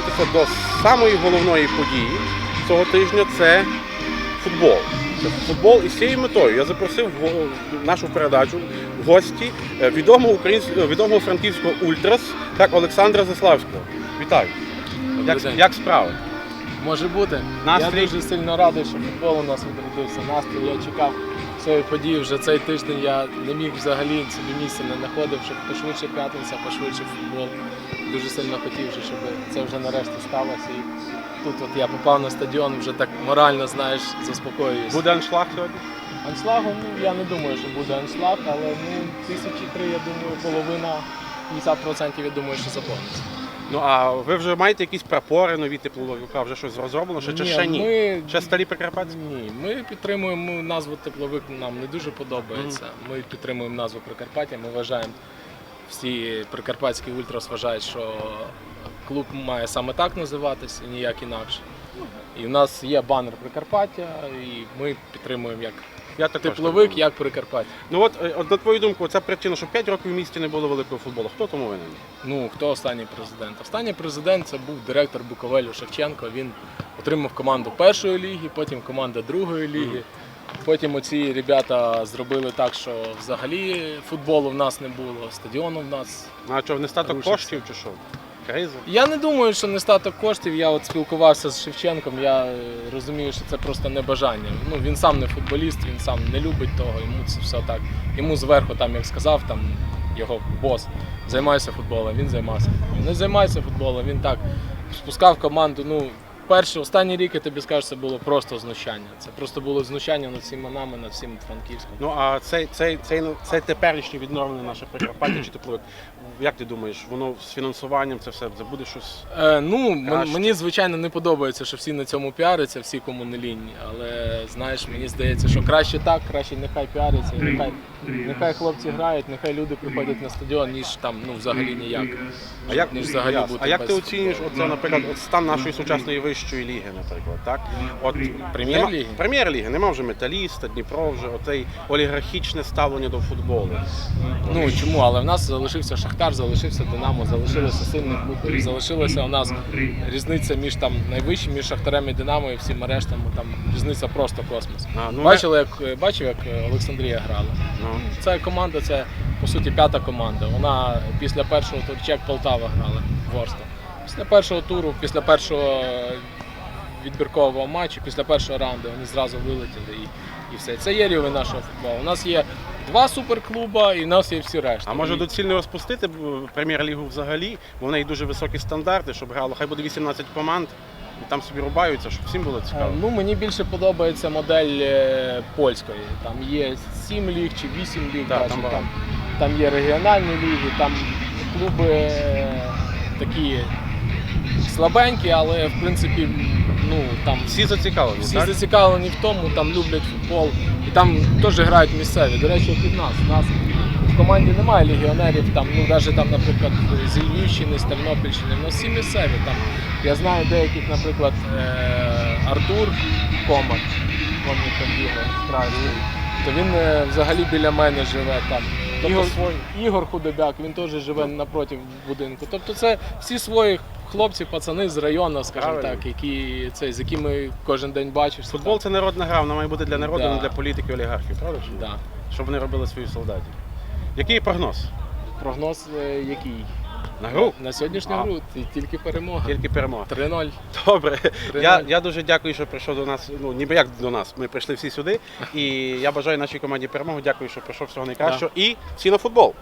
повернутися до самої головної події цього тижня це футбол. Це футбол і з цією метою я запросив в нашу передачу в гості е, відомого українського відомого франківського ультрас, так Олександра Заславського. Вітаю! Як, як справи? Може бути. Настрій? Я дуже сильно радий, що футбол у нас відродився. Настрій я чекав цієї події вже цей тиждень. Я не міг взагалі собі місця не знаходив, щоб пошвидше п'ятниця, пошвидше футбол. Дуже сильно хотів, щоб це вже нарешті сталося. І тут от я попав на стадіон, вже так морально, знаєш, заспокоююсь. Буде аншлаг сьогодні? Аншлагу, ну я не думаю, що буде аншлаг, але ну тисячі три, я думаю, половина, 50% я думаю, що заповниться. Ну а ви вже маєте якісь прапори нові тепловика, вже щось розроблено, ще, чи ще ні? Ми... Ще старі Прикарпатські? Ні, ми підтримуємо назву тепловик, нам не дуже подобається. Ми підтримуємо назву Прикарпаття. Ми вважаємо, всі прикарпатські ультрас вважають, що клуб має саме так називатися і ніяк інакше. І в нас є банер Прикарпаття, і ми підтримуємо як Я також тепловик, так як Прикарпаття. Ну от, е, от на твою думку, це причина, що 5 років в місті не було великого футболу. Хто тому винен? Ну, хто останній президент? Останній президент це був директор Буковелю Шевченко. Він отримав команду першої ліги, потім команда другої ліги. Потім оці ребята зробили так, що взагалі футболу в нас не було, стадіону в нас. А що, в нестаток коштів чи що? Криза? Я не думаю, що нестаток коштів. Я от спілкувався з Шевченком. Я е, розумію, що це просто небажання. Ну він сам не футболіст, він сам не любить того. Йому це все так. Йому зверху, там як сказав, там його бос займається футболом. Він займався. футболом. Не займається футболом. Він так спускав команду. Ну перший останній рік я тобі скажу, це було просто знущання. Це просто було знущання над всіма нами, над всім Франківськом. Ну а цей, цей, цей, ну, це теперішнє відновлене наше Прикарпаття чи тепловик. Як ти думаєш, воно з фінансуванням це все це буде щось? Е, ну, Краще. мені звичайно не подобається, що всі на цьому піаряться, всі кому не лінь. Але знаєш, мені здається, що краще так, краще нехай піаряться, нехай, нехай хлопці грають, нехай люди приходять на стадіон, ніж там ну взагалі ніяк. А як, ніж взагалі бути а як ти оцінюєш оце, наприклад, стан нашої сучасної вищої ліги, наприклад, так? От Прем'єр-ліги? Прем'єр-ліги, нема вже металіста, Дніпро вже оцей олігархічне ставлення до футболу. Ну чому? Але в нас залишився Шахтар, залишився Динамо, залишилися сильні клуби, залишилася у нас різниця між там найвищим, між Шахтарем і Динамо і всіма рештами. Там різниця просто космос. А, ну, Бачили, як бачив, як е, Олександрія грала. Ну. Ця команда це по суті п'ята команда. Вона після першого як Полтава грала Ворста. Після першого туру, після першого е, відбіркового матчу, після першого раунду вони зразу вилетіли і, і все. Це є рівень нашого футболу. У нас є два суперклуба і в нас є всі решта. А може І- доцільно розпустити прем'єр-лігу взагалі, бо в неї дуже високі стандарти, щоб грало, хай буде 18 команд, і там собі рубаються, щоб всім було Е, цікаво. Ну, мені більше подобається модель е, польської. Там є 7 ліг чи 8 ліг, навіть, там там, там, є регіональні ліги, там клуби е, такі слабенькі, але в принципі ну, там Всі зацікавлені, всі так? зацікавлені в тому, там люблять футбол. І там теж грають місцеві. До речі, як і в нас. У нас в команді немає легіонерів, там, ну навіть там, наприклад, з Львівщини, з Тернопільщини, ну всі місцеві. Там. Я знаю деяких, наприклад, е, Артур Комат, він там бігає, то він е, взагалі біля мене живе там. Тобто Ігор, свої. Ігор Худобяк, він теж живе напроти будинку. Тобто це всі свої хлопці, пацани з району, скажімо Правильно. так, які, це, з якими кожен день бачиш. Футбол це народна гра, вона має бути для народу, Да. не для політики олігархів, правда? чи ні? Да. Щоб вони робили своїх солдатів. Який прогноз? Прогноз е, який? На гру? На сьогоднішню А. гру ті- тільки перемога. Тільки перемога. 3-0. Добре. Я, я дуже дякую, що прийшов до нас. Ну, ніби як до нас. Ми прийшли всі сюди. І я бажаю нашій команді перемогу. Дякую, що прийшов всього найкращого. І всі на футбол.